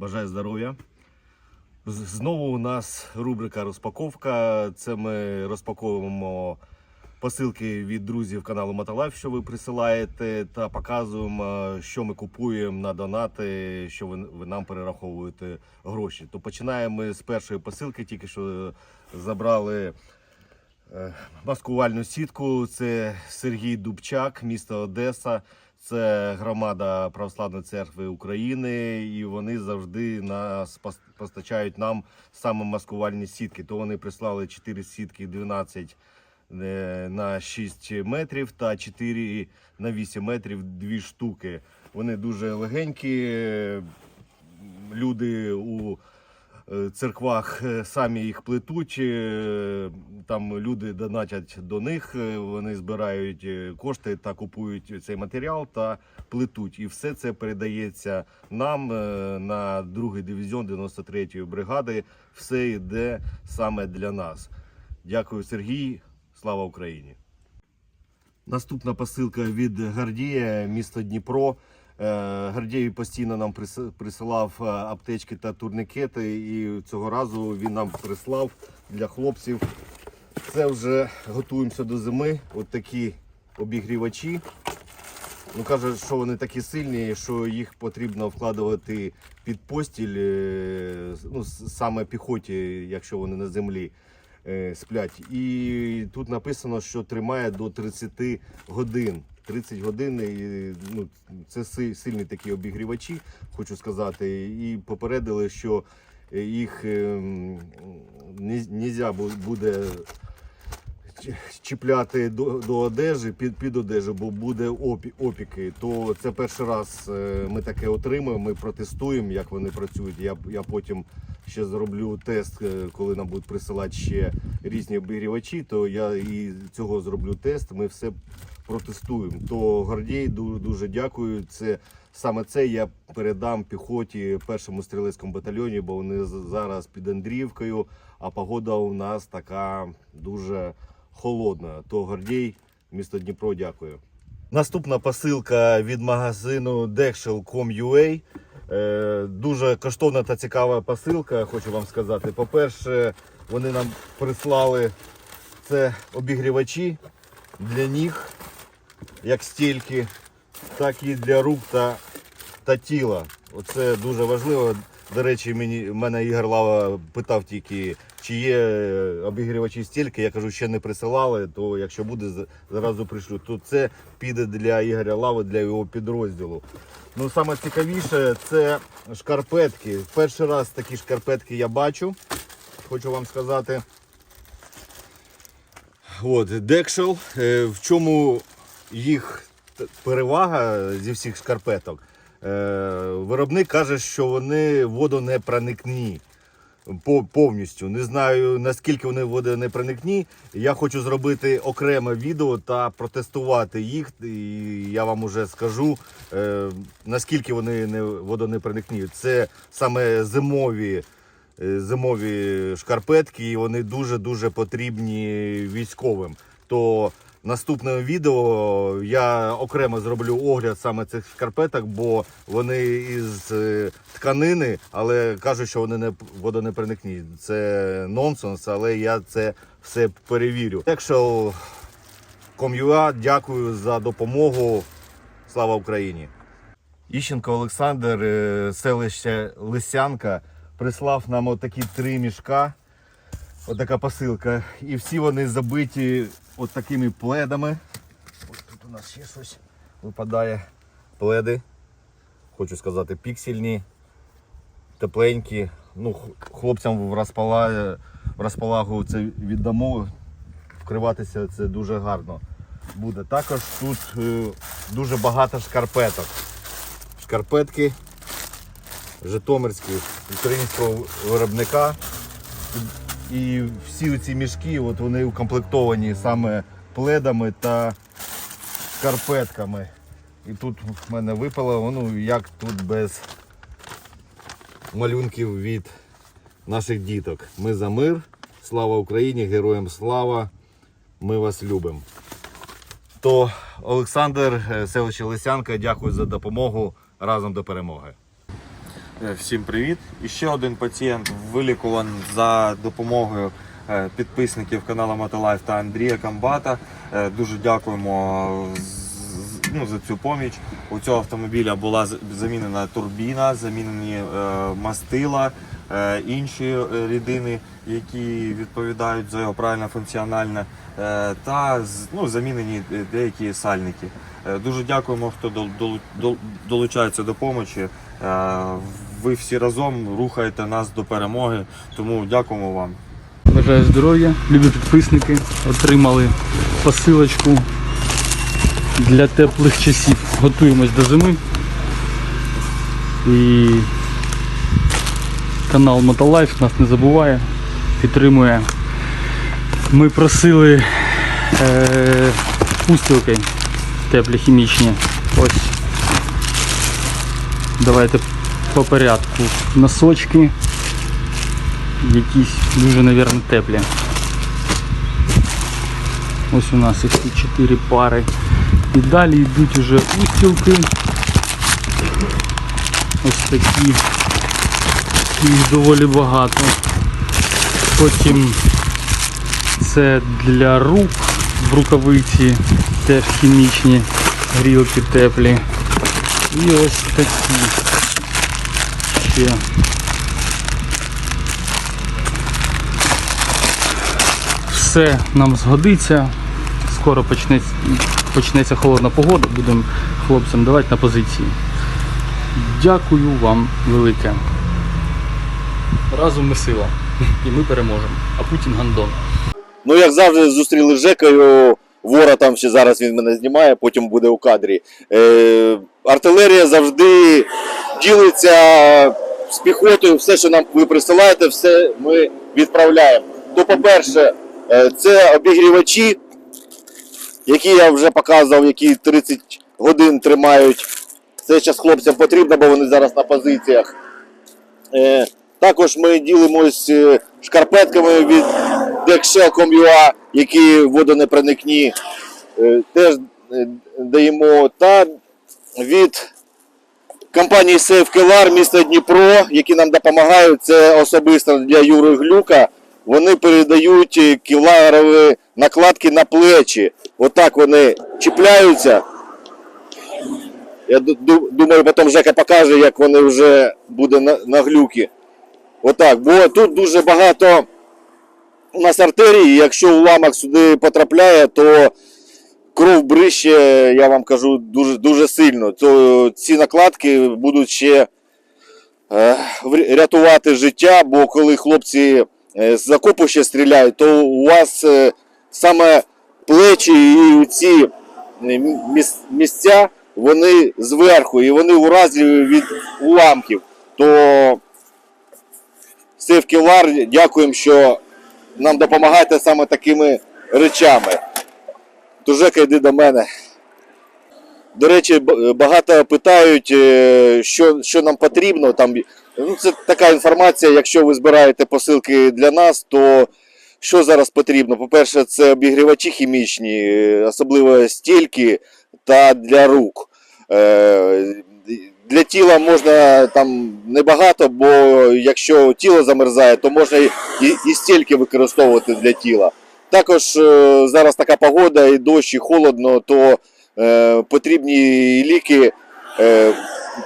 Бажаю здоров'я. Знову у нас рубрика розпаковка. Це ми розпаковуємо посилки від друзів каналу Мотолайф, що ви присилаєте, та показуємо, що ми купуємо на донати, що ви, ви нам перераховуєте гроші. То починаємо з першої посилки, тільки що забрали. Е, Маскувальну сітку це Сергій Дубчак, місто Одеса. Це громада Православної церкви України, і вони завжди нас пос- постачають нам саме маскувальні сітки. То вони прислали 4 сітки 12 е, на 6 метрів та 4 на 8 метрів дві штуки. Вони дуже легенькі. Люди у церквах е, самі їх плетуть. е, Там люди донатять до них, е, вони збирають е, кошти та купують цей матеріал та плетуть. І все це передається нам е, на другий дивізіон 93-ї бригади. Все йде саме для нас. Дякую, Сергій. Слава Україні! Наступна посилка від Гордія, місто Дніпро. Е, постійно нам прис- присилав е, аптечки та турникети, і цього разу він нам прислав для хлопців. Це вже готуємося до зими. От такі обігрівачі. Ну, каже, що вони такі сильні, що їх потрібно вкладувати під постіль, е, ну, саме піхоті, якщо вони на землі сплять. І тут написано, що тримає до 30 годин. 30 годин, і, ну, це сильні такі обігрівачі, хочу сказати. І попередили, що їх ем, не буде чіпляти до, до одежі, під, під одежу, бо буде опі, опіки. То це перший раз е, ми таке отримуємо. Ми протестуємо, як вони працюють. Я, я потім ще зроблю тест, е, коли нам будуть присилати ще різні обігрівачі, то я і цього зроблю тест. Ми все протестуємо. То Гордій ду- дуже дякую. Це саме це я передам піхоті першому стрілецькому батальйоні, бо вони зараз під Андріївкою, а погода у нас така дуже холодна. То Гордій, місто Дніпро, дякую. Наступна посилка від магазину Dexel.com.ua. Е, Дуже коштовна та цікава посилка, хочу вам сказати. По-перше, вони нам прислали це обігрівачі для ніг, як стільки, так і для рук та, та тіла. Оце дуже важливо. До речі, мені мене Ігор Лава питав тільки, чи є обігрівачі стільки. Я кажу, ще не присилали, то якщо буде, зразу пришлю. То це піде для Ігоря Лави, для його підрозділу. Ну, саме цікавіше це шкарпетки. Перший раз такі шкарпетки я бачу. Хочу вам сказати. От, Декшел. Е, В чому їх перевага зі всіх шкарпеток? Е, Виробник каже, що вони водонепроникні. Повністю не знаю наскільки вони водонепроникні. Я хочу зробити окреме відео та протестувати їх. І я вам уже скажу е, наскільки вони не водонепроникні. Це саме зимові е, зимові шкарпетки, і вони дуже-дуже потрібні військовим. То наступне відео я окремо зроблю огляд саме цих шкарпеток, бо вони із е, тканини, але кажуть, що вони не водонепроникні. Це нонсенс, але я це все перевірю. Якщо Ком'юа, дякую за допомогу. Слава Україні! Іщенко Олександр, е, селище Лисянка, прислав нам отакі три мішка. Отака посилка. І всі вони забиті от такими пледами. Ось тут у нас ще щось випадає. Пледи. Хочу сказати, піксельні, тепленькі. Ну, хлопцям в, розпала... в розпалагу це віддамо. Вкриватися це дуже гарно буде. Також тут е, дуже багато шкарпеток. Шкарпетки Житомирські українського виробника. І всі ці мішки от вони укомплектовані саме пледами та шкарпетками. І тут в мене випало, ну як тут без малюнків від наших діток. Ми за мир. Слава Україні, героям слава! Ми вас любимо. То Олександр, е, селище Лисянка, дякую за допомогу. Разом до перемоги. Е, Всім привіт! І ще один пацієнт вилікуваний за допомогою е, підписників каналу Мотолайф та Андрія Камбата. Е, Дуже дякуємо ну, за цю поміч. У цього автомобіля була замінена турбіна, замінені мастила, інші рідини, які відповідають за його правильне функціональне, та ну, замінені деякі сальники. Е, Дуже дякуємо, хто дол- дол- дол- долучається до допомоги. Е, Ви всі разом рухаєте нас до перемоги, тому дякуємо вам. Бажаю здоров'я, любі підписники. Отримали посилочку для теплих часів. Готуємось до зими. І канал Мотолайф нас не забуває, підтримує. Ми просили е, устілки теплі хімічні. Ось. Давайте по порядку. Носочки якісь дуже, мабуть, теплі. Ось у нас їх тут 4 пари. І далі йдуть уже устілки. Ось такі. Їх доволі багато. Потім це для рук в рукавиці, теж хімічні грілки теплі. І ось такі ще. все нам згодиться. Скоро почнеться, почнеться холодна погода, будемо хлопцям давати на позиції. Дякую вам велике. Разом ми сила. І ми переможемо. А Путін гандон. Ну, як завжди, зустріли з Жекою. Вора там ще зараз він мене знімає, потім буде у кадрі. Е, артилерія завжди ділиться з піхотою. Все, що нам ви присилаєте, все ми відправляємо. То, по-перше, е, це обігрівачі, які я вже показував, які 30 годин тримають. Це зараз хлопцям потрібно, бо вони зараз на позиціях. Е, також ми ділимось е, шкарпетками від Dexshell.com.ua, які водонепроникні. Е, Теж е, даємо. Та від компанії Safe міста Дніпро, які нам допомагають. Це особисто для Юри Глюка. Вони передають е, кевларові накладки на плечі. Отак вони чіпляються. Я ду- ду- думаю, потім Жека покаже, як вони вже буде на, на глюки. Отак. Бо тут дуже багато у нас артерії. Якщо уламок сюди потрапляє, то кров брище, я вам кажу, дуже, дуже сильно. То ці накладки будуть ще е, рятувати життя, бо коли хлопці е, з закопу ще стріляють, то у вас е, саме плечі і ці місця, вони зверху, і вони у разі від уламків. То Севкілар, дякуємо, що нам допомагаєте саме такими речами. Жека, йди до мене. До речі, багато питають, е, що, що нам потрібно. Там, ну, це така інформація, якщо ви збираєте посилки для нас, то що зараз потрібно? По-перше, це обігрівачі хімічні, е, особливо стільки та для рук. Для тіла можна там небагато, бо якщо тіло замерзає, то можна і, і стільки використовувати для тіла. Також е, зараз така погода, і дощ, і холодно, то е, потрібні ліки е,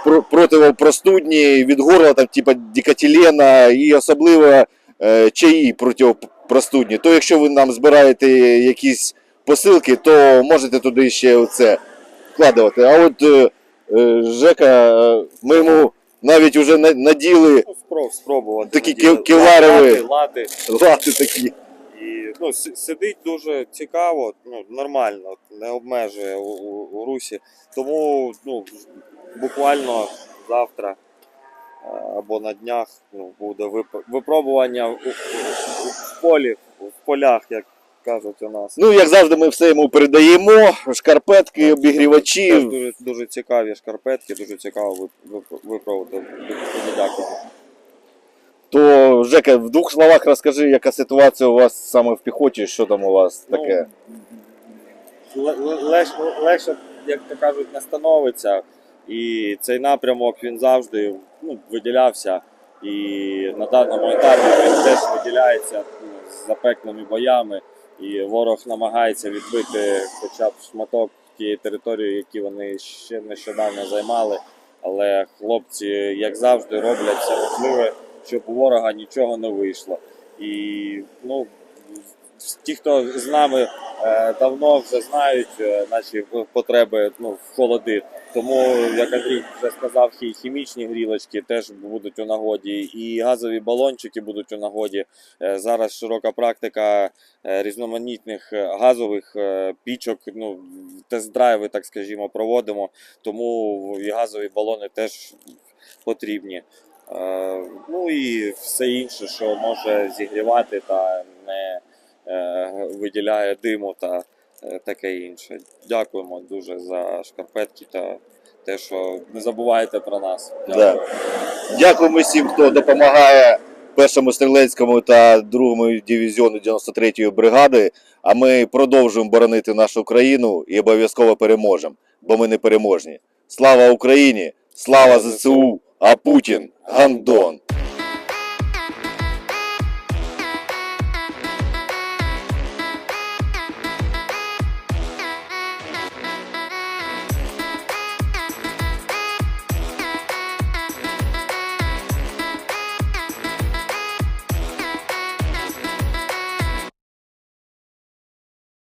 про- противопростудні від горла, там, типу дікатилена, і особливо е, чаї протипростудні. То якщо ви нам збираєте якісь посилки, то можете туди ще оце вкладувати. А от е, Жека, е, ми йому навіть вже на- наділи спроб, спробувати. Такі Наділи- кіларові. Лати, лати. лати такі. І ну, си- сидить дуже цікаво, ну, нормально, не обмежує у, у, у русі. Тому ну, буквально завтра е, або на днях ну, буде вип- випробування в, у- у- в полі, в полях, як кажуть у нас. Ну, як завжди, ми все йому передаємо: шкарпетки, Теж обігрівачі. дуже, дуже цікаві шкарпетки, дуже цікаво вип- вип- випробувати. То, Жека, в двох словах розкажи, яка ситуація у вас саме в піхоті, що там у вас таке. Ну, легше, легше, як то кажуть, не становиться. І цей напрямок він завжди ну, виділявся. І на даному етапі він теж виділяється ну, з запеклими боями. І ворог намагається відбити хоча б шматок тієї території, які вони ще нещодавно займали. Але хлопці, як завжди, роблять все можливе, щоб у ворога нічого не вийшло. І ну, ті, хто з нами е, давно вже знають е, наші потреби ну, в холоди. Тому, як Андрій вже сказав, хі- хімічні грілочки теж будуть у нагоді, і газові балончики будуть у нагоді. Е, Зараз широка практика різноманітних газових пічок, ну, тест-драйви, так скажімо, проводимо. Тому і газові балони теж потрібні. Ну і все інше, що може зігрівати та не виділяє диму та е, таке інше. Дякуємо дуже за шкарпетки та те, що не забувайте про нас. Да. Дякуємо всім, хто допомагає першому стрілецькому та другому дивізіону 93-ї бригади. А ми продовжуємо боронити нашу країну і обов'язково переможемо, бо ми не переможні. Слава Україні! Слава ЗСУ! А Путін гандон!